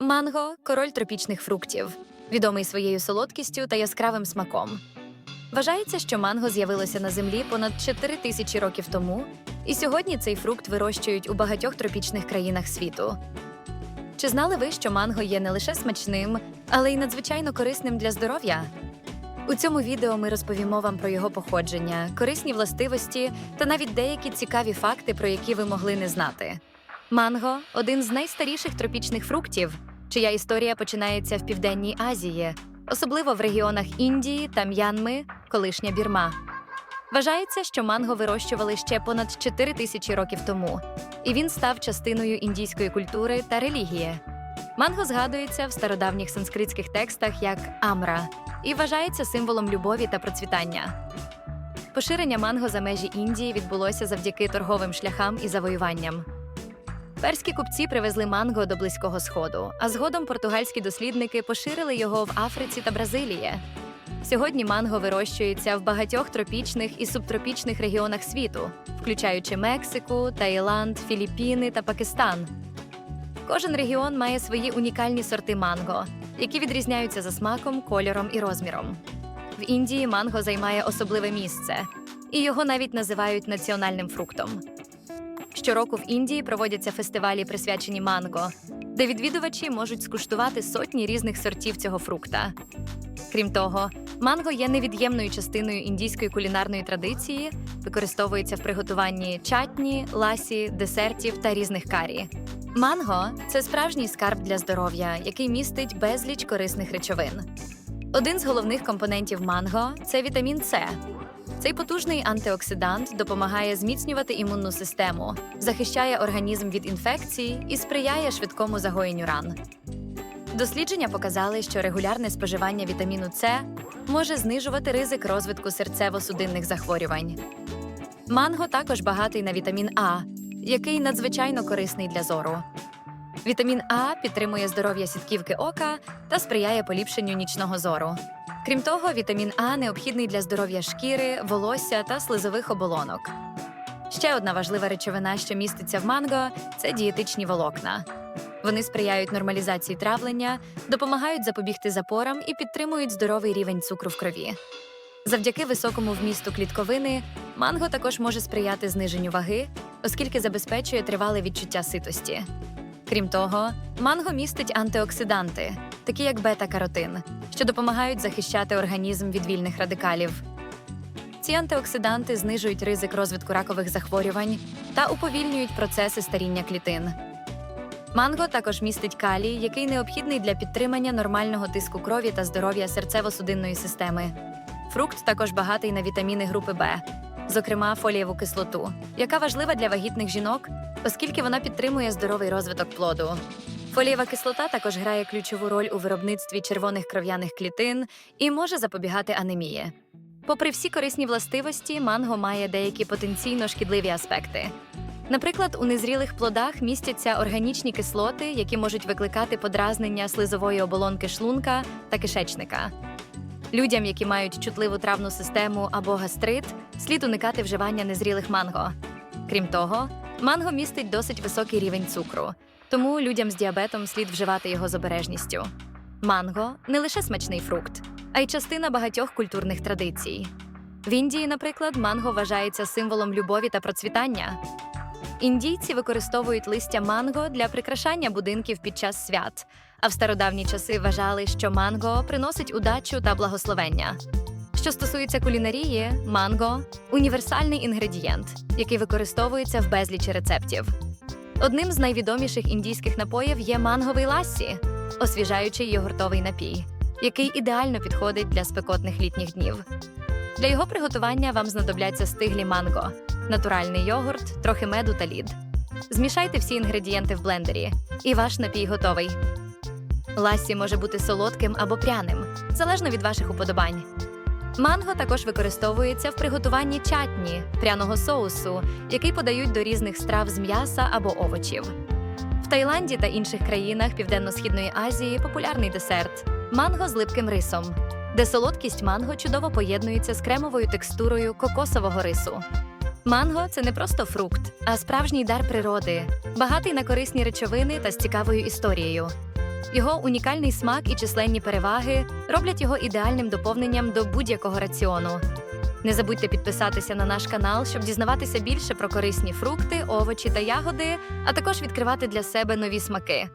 Манго король тропічних фруктів, відомий своєю солодкістю та яскравим смаком. Вважається, що манго з'явилося на землі понад 4 тисячі років тому, і сьогодні цей фрукт вирощують у багатьох тропічних країнах світу. Чи знали ви, що манго є не лише смачним, але й надзвичайно корисним для здоров'я? У цьому відео ми розповімо вам про його походження, корисні властивості та навіть деякі цікаві факти, про які ви могли не знати. Манго один з найстаріших тропічних фруктів, чия історія починається в Південній Азії, особливо в регіонах Індії та М'янми, колишня Бірма. Вважається, що манго вирощували ще понад 4 тисячі років тому, і він став частиною індійської культури та релігії. Манго згадується в стародавніх санскритських текстах як амра і вважається символом любові та процвітання. Поширення манго за межі Індії відбулося завдяки торговим шляхам і завоюванням. Перські купці привезли манго до Близького Сходу, а згодом португальські дослідники поширили його в Африці та Бразилії. Сьогодні манго вирощується в багатьох тропічних і субтропічних регіонах світу, включаючи Мексику, Таїланд, Філіппіни та Пакистан. Кожен регіон має свої унікальні сорти манго, які відрізняються за смаком, кольором і розміром. В Індії манго займає особливе місце, і його навіть називають національним фруктом. Щороку в Індії проводяться фестивалі, присвячені манго, де відвідувачі можуть скуштувати сотні різних сортів цього фрукта. Крім того, манго є невід'ємною частиною індійської кулінарної традиції, використовується в приготуванні чатні, ласі, десертів та різних карі. Манго це справжній скарб для здоров'я, який містить безліч корисних речовин. Один з головних компонентів манго це вітамін С. Цей потужний антиоксидант допомагає зміцнювати імунну систему, захищає організм від інфекцій і сприяє швидкому загоєнню ран. Дослідження показали, що регулярне споживання вітаміну С може знижувати ризик розвитку серцево-судинних захворювань. Манго також багатий на вітамін А, який надзвичайно корисний для зору. Вітамін А підтримує здоров'я сітківки ока та сприяє поліпшенню нічного зору. Крім того, вітамін А необхідний для здоров'я шкіри, волосся та слизових оболонок. Ще одна важлива речовина, що міститься в манго, це дієтичні волокна. Вони сприяють нормалізації травлення, допомагають запобігти запорам і підтримують здоровий рівень цукру в крові. Завдяки високому вмісту клітковини манго також може сприяти зниженню ваги, оскільки забезпечує тривале відчуття ситості. Крім того, манго містить антиоксиданти, такі як бета-каротин, що допомагають захищати організм від вільних радикалів. Ці антиоксиданти знижують ризик розвитку ракових захворювань та уповільнюють процеси старіння клітин. Манго також містить калій, який необхідний для підтримання нормального тиску крові та здоров'я серцево-судинної системи. Фрукт також багатий на вітаміни групи Б, зокрема фолієву кислоту, яка важлива для вагітних жінок, оскільки вона підтримує здоровий розвиток плоду. Фолієва кислота також грає ключову роль у виробництві червоних кров'яних клітин і може запобігати анемії. Попри всі корисні властивості, манго має деякі потенційно шкідливі аспекти. Наприклад, у незрілих плодах містяться органічні кислоти, які можуть викликати подразнення слизової оболонки шлунка та кишечника. Людям, які мають чутливу травну систему або гастрит, слід уникати вживання незрілих манго. Крім того, манго містить досить високий рівень цукру, тому людям з діабетом слід вживати його з обережністю. Манго не лише смачний фрукт, а й частина багатьох культурних традицій. В Індії, наприклад, манго вважається символом любові та процвітання. Індійці використовують листя манго для прикрашання будинків під час свят, а в стародавні часи вважали, що манго приносить удачу та благословення. Що стосується кулінарії, манго універсальний інгредієнт, який використовується в безлічі рецептів. Одним з найвідоміших індійських напоїв є манговий лассі, освіжаючий йогуртовий напій, який ідеально підходить для спекотних літніх днів. Для його приготування вам знадобляться стиглі манго, натуральний йогурт, трохи меду та лід. Змішайте всі інгредієнти в блендері, і ваш напій готовий. Лассі може бути солодким або пряним, залежно від ваших уподобань. Манго також використовується в приготуванні чатні, пряного соусу, який подають до різних страв з м'яса або овочів. В Таїланді та інших країнах Південно-Східної Азії популярний десерт манго з липким рисом, де солодкість манго чудово поєднується з кремовою текстурою кокосового рису. Манго це не просто фрукт, а справжній дар природи, багатий на корисні речовини та з цікавою історією. Його унікальний смак і численні переваги роблять його ідеальним доповненням до будь-якого раціону. Не забудьте підписатися на наш канал, щоб дізнаватися більше про корисні фрукти, овочі та ягоди, а також відкривати для себе нові смаки.